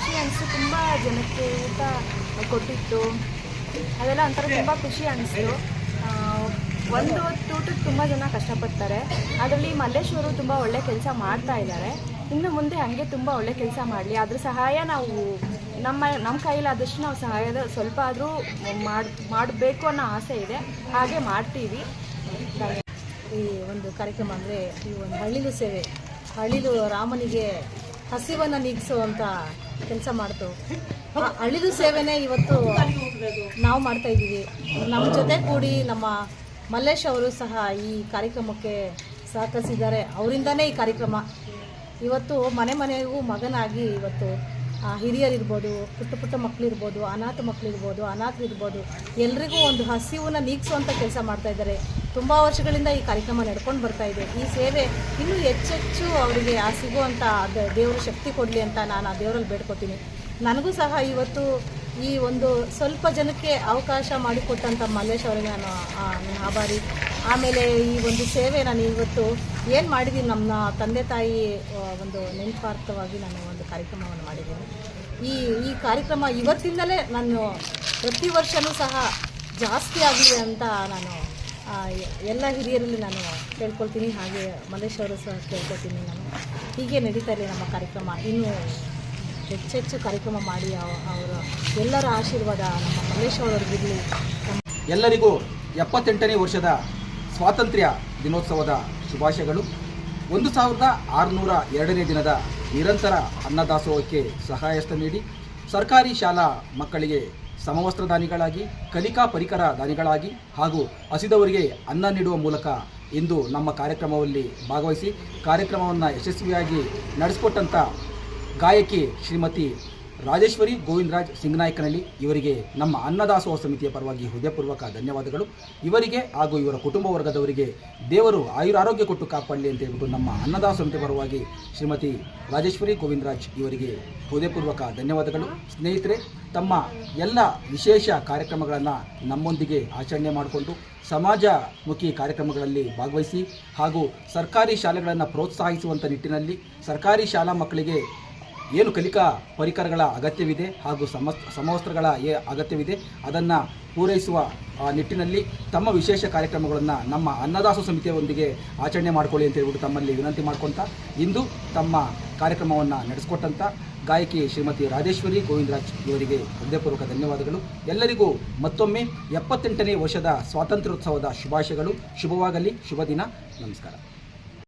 ಖುಷಿ ಅನಿಸ್ತು ತುಂಬ ಜನಕ್ಕೆ ಊಟ ಕೊಟ್ಟಿತ್ತು ಅದೆಲ್ಲ ಒಂಥರ ತುಂಬ ಖುಷಿ ಅನಿಸ್ತು. ಒಂದು ಹೊತ್ತು ಊಟಕ್ಕೆ ತುಂಬ ಜನ ಕಷ್ಟಪಡ್ತಾರೆ. ಅದರಲ್ಲಿ ಮಲ್ಲೇಶ್ವರು ತುಂಬ ಒಳ್ಳೆ ಕೆಲಸ ಮಾಡ್ತಾ ಇದ್ದಾರೆ. ಇನ್ನು ಮುಂದೆ ಹಾಗೆ ತುಂಬ ಒಳ್ಳೆ ಕೆಲಸ ಮಾಡಲಿ. ಅದ್ರ ಸಹಾಯ ನಾವು ನಮ್ಮ ನಮ್ಮ ಕೈಲಾದಷ್ಟು ನಾವು ಸಹಾಯದ ಸ್ವಲ್ಪ ಆದರೂ ಮಾಡಿ, ಮಾಡಬೇಕು ಅನ್ನೋ ಆಸೆ ಇದೆ. ಹಾಗೆ ಮಾಡ್ತೀವಿ. ಈ ಒಂದು ಕಾರ್ಯಕ್ರಮ ಅಂದರೆ ಈ ಒಂದು ಹಳ್ಳಿಲು ಸೇವೆ. ಹಳ್ಳಿಲು ರಾಮನಿಗೆ ಹಸಿವನ್ನು ನೀಗಿಸುವಂತ ಕೆಲಸ ಮಾಡ್ತು. ಅಳಿದು ಸೇವೆನೇ ಇವತ್ತು ನಾವು ಮಾಡ್ತಾ ಇದ್ದೀವಿ. ನಮ್ಮ ಜೊತೆ ಕೂಡಿ ನಮ್ಮ ಮಲ್ಲೇಶ್ ಅವರು ಸಹ ಈ ಕಾರ್ಯಕ್ರಮಕ್ಕೆ ಸಹಕರಿಸಿದ್ದಾರೆ. ಅವರಿಂದನೇ ಈ ಕಾರ್ಯಕ್ರಮ. ಇವತ್ತು ಮನೆ ಮನೆಗೂ ಮಗನಾಗಿ ಇವತ್ತು ಹಿರಿಯರಿರ್ಬೋದು, ಪುಟ್ಟ ಪುಟ್ಟ ಮಕ್ಕಳಿರ್ಬೋದು ಅನಾಥ ಮಕ್ಕಳಿರ್ಬೋದು ಅನಾಥರಿರ್ಬೋದು, ಎಲ್ರಿಗೂ ಒಂದು ಹಸಿವನ್ನು ನೀಗಿಸುವಂಥ ಕೆಲಸ ಮಾಡ್ತಾ ಇದ್ದಾರೆ. ತುಂಬ ವರ್ಷಗಳಿಂದ ಈ ಕಾರ್ಯಕ್ರಮ ನಡ್ಕೊಂಡು ಬರ್ತಾ ಇದೆ. ಈ ಸೇವೆ ಇನ್ನೂ ಹೆಚ್ಚೆಚ್ಚು ಅವರಿಗೆ ಆ ಸಿಗುವಂಥ ದೇವರು ಶಕ್ತಿ ಕೊಡಲಿ ಅಂತ ನಾನು ಆ ದೇವರಲ್ಲಿ ಬೇಡ್ಕೊತೀನಿ. ನನಗೂ ಸಹ ಇವತ್ತು ಈ ಒಂದು ಸ್ವಲ್ಪ ಜನಕ್ಕೆ ಅವಕಾಶ ಮಾಡಿಕೊಟ್ಟಂಥ ಮಲ್ಲೇಶ್ ಅವರಿಗೆ ನಾನು ಆಭಾರಿ. ಆಮೇಲೆ ಈ ಒಂದು ಸೇವೆ ನಾನು ಇವತ್ತು ಏನು ಮಾಡಿದ್ದೀನಿ ನಮ್ಮ ತಂದೆ ತಾಯಿ ಒಂದು ನೆನಪಾರ್ಥವಾಗಿ ನಾನು ಒಂದು ಕಾರ್ಯಕ್ರಮವನ್ನು ಮಾಡಿದ್ದೀನಿ. ಈ ಈ ಕಾರ್ಯಕ್ರಮ ಇವತ್ತಿಂದಲೇ ನಾನು ಪ್ರತಿ ವರ್ಷವೂ ಸಹ ಜಾಸ್ತಿ ಆಗಲಿ ಅಂತ ನಾನು ಎಲ್ಲ ಹಿರಿಯರಲ್ಲಿ ನಾನು ಕೇಳ್ಕೊಳ್ತೀನಿ, ಹಾಗೆ ಮಲ್ಲೇಶ್ ಅವರು ಸಹ ಕೇಳ್ಕೊಳ್ತೀನಿ ನಾನು. ಹೀಗೆ ನಡೀತಾ ಇರಲಿ ನಮ್ಮ ಕಾರ್ಯಕ್ರಮ. ಇನ್ನೂ ಹೆಚ್ಚೆಚ್ಚು ಕಾರ್ಯಕ್ರಮ ಮಾಡಿ ಅವರು ಎಲ್ಲರ ಆಶೀರ್ವಾದ ನಮ್ಮ ಮಲ್ಲೇಶ್ ಅವರವ್ರಿಗಿರಲಿ ಎಲ್ಲರಿಗೂ ಎಪ್ಪತ್ತೆಂಟನೇ ವರ್ಷದ ಸ್ವಾತಂತ್ರ್ಯ ದಿನೋತ್ಸವದ ಶುಭಾಶಯಗಳು. ಒಂದು ಸಾವಿರದ ಆರುನೂರ ಎರಡನೇ ದಿನದ ನಿರಂತರ ಅನ್ನದಾಸೋಹಕ್ಕೆ ಸಹಾಯಸ್ಥ ನೀಡಿ, ಸರ್ಕಾರಿ ಶಾಲಾ ಮಕ್ಕಳಿಗೆ ಸಮವಸ್ತ್ರ ದಾನಿಗಳಾಗಿ, ಕಲಿಕಾ ಪರಿಕರ ದಾನಿಗಳಾಗಿ ಹಾಗೂ ಹಸಿದವರಿಗೆ ಅನ್ನ ನೀಡುವ ಮೂಲಕ ಇಂದು ನಮ್ಮ ಕಾರ್ಯಕ್ರಮದಲ್ಲಿ ಭಾಗವಹಿಸಿ ಕಾರ್ಯಕ್ರಮವನ್ನು ಯಶಸ್ವಿಯಾಗಿ ನಡೆಸಿಕೊಟ್ಟಂಥ ಗಾಯಕಿ ಶ್ರೀಮತಿ ರಾಜೇಶ್ವರಿ ಗೋವಿಂದರಾಜ್ ಸಿಂಗ್ನಾಯ್ಕನಲ್ಲಿ ಇವರಿಗೆ ನಮ್ಮ ಅನ್ನದಾಸೋಹ ಸಮಿತಿಯ ಪರವಾಗಿ ಹೃದಯಪೂರ್ವಕ ಧನ್ಯವಾದಗಳು. ಇವರಿಗೆ ಹಾಗೂ ಇವರ ಕುಟುಂಬ ವರ್ಗದವರಿಗೆ ದೇವರು ಆಯುರ ಆರೋಗ್ಯ ಕೊಟ್ಟು ಕಾಪಾಡಲಿ ಅಂತ ಹೇಳ್ಬಿಟ್ಟು ನಮ್ಮ ಅನ್ನದಾಸ ಸಮಿತಿ ಪರವಾಗಿ ಶ್ರೀಮತಿ ರಾಜೇಶ್ವರಿ ಗೋವಿಂದರಾಜ್ ಇವರಿಗೆ ಹೃದಯಪೂರ್ವಕ ಧನ್ಯವಾದಗಳು. ಸ್ನೇಹಿತರೆ, ತಮ್ಮ ಎಲ್ಲ ವಿಶೇಷ ಕಾರ್ಯಕ್ರಮಗಳನ್ನು ನಮ್ಮೊಂದಿಗೆ ಆಚರಣೆ ಮಾಡಿಕೊಂಡು ಸಮಾಜಮುಖಿ ಕಾರ್ಯಕ್ರಮಗಳಲ್ಲಿ ಭಾಗವಹಿಸಿ ಹಾಗೂ ಸರ್ಕಾರಿ ಶಾಲೆಗಳನ್ನು ಪ್ರೋತ್ಸಾಹಿಸುವಂಥ ನಿಟ್ಟಿನಲ್ಲಿ ಸರ್ಕಾರಿ ಶಾಲಾ ಮಕ್ಕಳಿಗೆ ಏನು ಕಲಿಕಾ ಪರಿಕರಗಳ ಅಗತ್ಯವಿದೆ ಹಾಗೂ ಸಮ ಸಮವಸ್ತ್ರಗಳ ಏ ಅಗತ್ಯವಿದೆ. ಅದನ್ನು ಪೂರೈಸುವ ನಿಟ್ಟಿನಲ್ಲಿ ತಮ್ಮ ವಿಶೇಷ ಕಾರ್ಯಕ್ರಮಗಳನ್ನು ನಮ್ಮ ಅನ್ನದಾಸು ಸಮಿತಿಯೊಂದಿಗೆ ಆಚರಣೆ ಮಾಡಿಕೊಳ್ಳಿ ಅಂತ ಹೇಳ್ಬಿಟ್ಟು ತಮ್ಮಲ್ಲಿ ವಿನಂತಿ ಮಾಡ್ಕೊತ, ಇಂದು ತಮ್ಮ ಕಾರ್ಯಕ್ರಮವನ್ನು ನಡೆಸಿಕೊಟ್ಟಂಥ ಗಾಯಕಿ ಶ್ರೀಮತಿ ರಾಜೇಶ್ವರಿ ಗೋವಿಂದರಾಜ್ ಇವರಿಗೆ ಹೃದಯಪೂರ್ವಕ ಧನ್ಯವಾದಗಳು. ಎಲ್ಲರಿಗೂ ಮತ್ತೊಮ್ಮೆ ಎಪ್ಪತ್ತೆಂಟನೇ ವರ್ಷದ ಸ್ವಾತಂತ್ರ್ಯೋತ್ಸವದ ಶುಭಾಶಯಗಳು. ಶುಭವಾಗಲಿ ಶುಭ ದಿನ ನಮಸ್ಕಾರ.